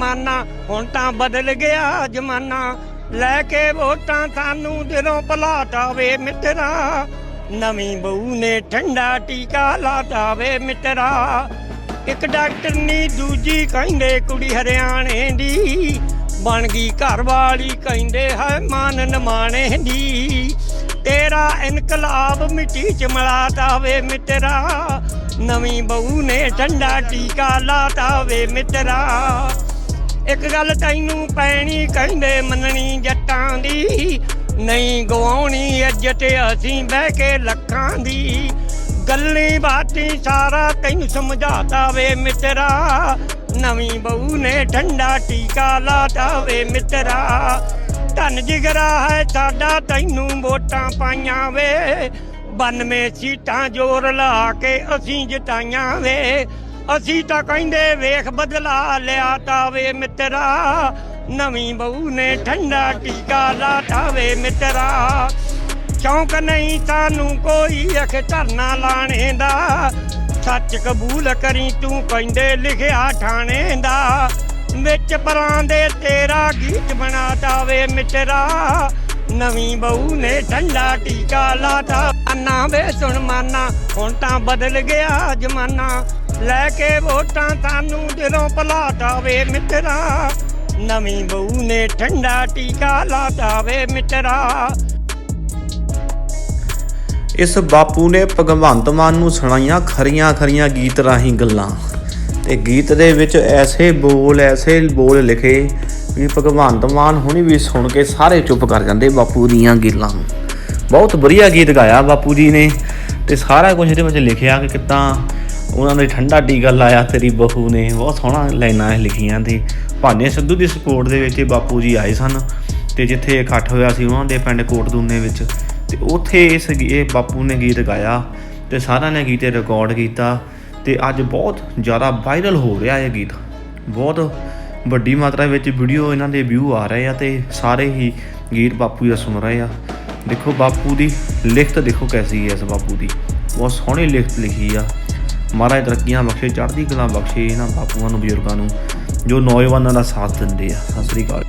ਮਾਨਾ ਹੁਣ ਤਾਂ ਬਦਲ ਗਿਆ ਜ਼ਮਾਨਾ। ਲੈ ਕੇ ਵੋਟਾਂ ਸਾਨੂੰ ਦਿਲੋਂ ਭੁਲਾਤਾ ਮਿੱਤਰਾ। ਨਵੀਂ ਬਹੂ ਨੇ ਠੰਡਾ ਟੀਕਾ ਲਾਤਾ ਮਿੱਤਰਾ। ਇੱਕ ਡਾਕਟਰ ਨੀ, ਦੂਜੀ ਕਹਿੰਦੇ ਕੁੜੀ ਹਰਿਆਣੇ ਦੀ। ਬਣ ਗਈ ਘਰ ਵਾਲੀ, ਕਹਿੰਦੇ ਹੈ ਮਾਨ ਨਮਾਣੇ ਦੀ। ਤੇਰਾ ਇਨਕਲਾਬ ਮਿੱਟੀ ਚ ਮਲਾਤਾ ਵੇ ਮਿੱਤਰਾ। ਨਵੀਂ ਬਹੂ ਨੇ ਠੰਡਾ ਟੀਕਾ ਲਾਤਾ ਵੇ ਮਿੱਤਰਾ। ਇੱਕ ਗੱਲ ਤੈਨੂੰ ਪੈਣੀ ਕਹਿੰਦੇ ਮੰਨਣੀ ਜੱਟਾਂ ਦੀ। ਨਹੀਂ ਗਵਾਉਣੀ ਇੱਜ਼ਤ ਅਸੀਂ ਬਹਿ ਕੇ ਲੱਖਾਂ ਦੀ। ਗੱਲੀ ਬਾਤੀ ਸਾਰਾ ਤੈਨੂੰ ਸਮਝਾਤਾ ਵੇ ਮਿੱਤਰਾ। ਨਵੀਂ ਬਹੂ ਨੇ ਠੰਡਾ ਟੀਕਾ ਲਾਤਾ ਵੇ ਮਿੱਤਰਾ। ਧਨ ਜਿਗਰਾ ਹੈ ਸਾਡਾ ਤੈਨੂੰ ਵੋਟਾਂ ਪਾਈਆਂ ਵੇ। 92 ਸੀਟਾਂ ਜੋਰ ਲਾ ਕੇ ਅਸੀਂ ਜਿਤਾਈਆਂ ਵੇ। ਅਸੀਂ ਤਾਂ ਕਹਿੰਦੇ ਵੇਖ ਬਦਲਾ ਲਿਆ ਤਾਵੇ ਮਿੱਤਰਾ। ਨਵੀਂ ਬਹੂ ਨੇ ਠੰਡਾ ਟੀਕਾ ਲਾਤਾ ਮਿੱਤਰਾ। ਚੌਂਕ ਨਹੀਂ ਸਾਨੂੰ ਕੋਈ ਅਖ ਧਰਨਾ ਲਾਣੇ ਦਾ। ਸੱਚ ਕਬੂਲ ਕਰੀ ਤੂੰ ਕਹਿੰਦੇ ਲਿਖਿਆ ਠਾਣੇ ਦਾ। ਵਿੱਚ ਪਰਾਂ ਦੇ ਤੇਰਾ ਗੀਤ ਬਣਾਤਾ ਵੇ ਮਿੱਤਰਾ। ਨਵੀਂ ਬਹੂ ਨੇ ਠੰਡਾ ਟੀਕਾ ਲਾਤਾ ਅੰਨਾ ਵੇ ਸੁਣ ਮਾਨਾ, ਹੁਣ ਤਾਂ ਬਦਲ ਗਿਆ ਜ਼ਮਾਨਾ। ਲੈ ਕੇ ਵੋਟਾਂ ਸਾਨੂੰ ਦਿਲੋਂ ਭੁਲਾਤਾ ਵੇ ਮਿੱਤਰਾ, ਨਵੀਂ ਬਹੂ ਨੇ ਠੰਡਾ ਟੀਕਾ ਲਾਤਾ ਵੇ ਮਿੱਤਰਾ। ਇਸ ਬਾਪੂ ਨੇ ਭਗਵੰਤ ਮਾਨ ਨੂੰ ਸੁਣਾਈਆਂ ਖਰੀਆਂ ਖਰੀਆਂ ਗੀਤ ਰਾਹੀਂ ਗੱਲਾਂ ਤੇ ਗੀਤ ਦੇ ਵਿੱਚ ਐਸੇ ਬੋਲ ਐਸੇ ਬੋਲ ਲਿਖੇ ਵੀ ਭਗਵੰਤ ਮਾਨ ਹੁਣੀ ਵੀ ਸੁਣ ਕੇ ਸਾਰੇ ਚੁੱਪ ਕਰ ਜਾਂਦੇ ਬਾਪੂ ਦੀਆਂ ਗੱਲਾਂ ਬਹੁਤ ਵਧੀਆ ਗੀਤ ਗਾਇਆ ਬਾਪੂ ਜੀ ਨੇ ਤੇ ਸਾਰਾ ਕੁਝ ਇਹਦੇ ਵਿੱਚ ਲਿਖਿਆ ਕਿ ਕਿੱਦਾਂ ਉਹਨਾਂ ਨੇ ਠੰਡਾ ਟੀਕਾ ਲਾਇਆ ਤੇਰੀ ਬਹੂ ਨੇ। ਬਹੁਤ ਸੋਹਣਾ ਲਾਈਨਾਂ ਲਿਖੀਆਂ ਤੇ ਭਾਨੇ ਸਿੱਧੂ ਦੀ ਸਪੋਰਟ ਦੇ ਵਿੱਚ ਇਹ ਬਾਪੂ ਜੀ ਆਏ ਸਨ ਤੇ ਜਿੱਥੇ ਇਕੱਠ ਹੋਇਆ ਸੀ ਉਹਨਾਂ ਦੇ ਪਿੰਡ ਕੋਟਦੂਨੇ ਵਿੱਚ। ਤੇ ਉੱਥੇ ਇਸ ਗੀ- ਇਹ ਬਾਪੂ ਨੇ ਗੀਤ ਗਾਇਆ ਤੇ ਸਾਰਿਆਂ ਨੇ ਗੀਤ ਰਿਕਾਰਡ ਕੀਤਾ ਤੇ ਅੱਜ ਬਹੁਤ ਜ਼ਿਆਦਾ ਵਾਇਰਲ ਹੋ ਰਿਹਾ ਇਹ ਗੀਤ। ਬਹੁਤ ਵੱਡੀ ਮਾਤਰਾ ਵਿੱਚ ਵੀਡੀਓ ਇਹਨਾਂ ਦੇ ਵਿਊ ਆ ਰਹੇ ਆ ਤੇ ਸਾਰੇ ਹੀ ਗੀਤ ਬਾਪੂ ਦਾ ਸੁਣ ਰਹੇ ਆ। ਦੇਖੋ ਬਾਪੂ ਦੀ ਲਿਖਤ ਦੇਖੋ ਕੈਸੀ ਹੈ ਇਸ ਬਾਪੂ ਦੀ। ਬਹੁਤ ਸੋਹਣੀ ਲਿਖਤ ਲਿਖੀ ਆ। ਮਹਾਰਾਜ ਤਰੱਕੀਆਂ ਬਖਸ਼ੇ, ਚੜ੍ਹਦੀ ਕਲਾ ਬਖਸ਼ੇ ਇਹਨਾਂ ਬਾਪੂਆਂ ਨੂੰ, ਬਜ਼ੁਰਗਾਂ ਨੂੰ, ਜੋ ਨੌਜਵਾਨਾਂ ਦਾ ਸਾਥ ਦਿੰਦੇ ਆ। ਸਤਿ ਸ੍ਰੀ ਅਕਾਲ।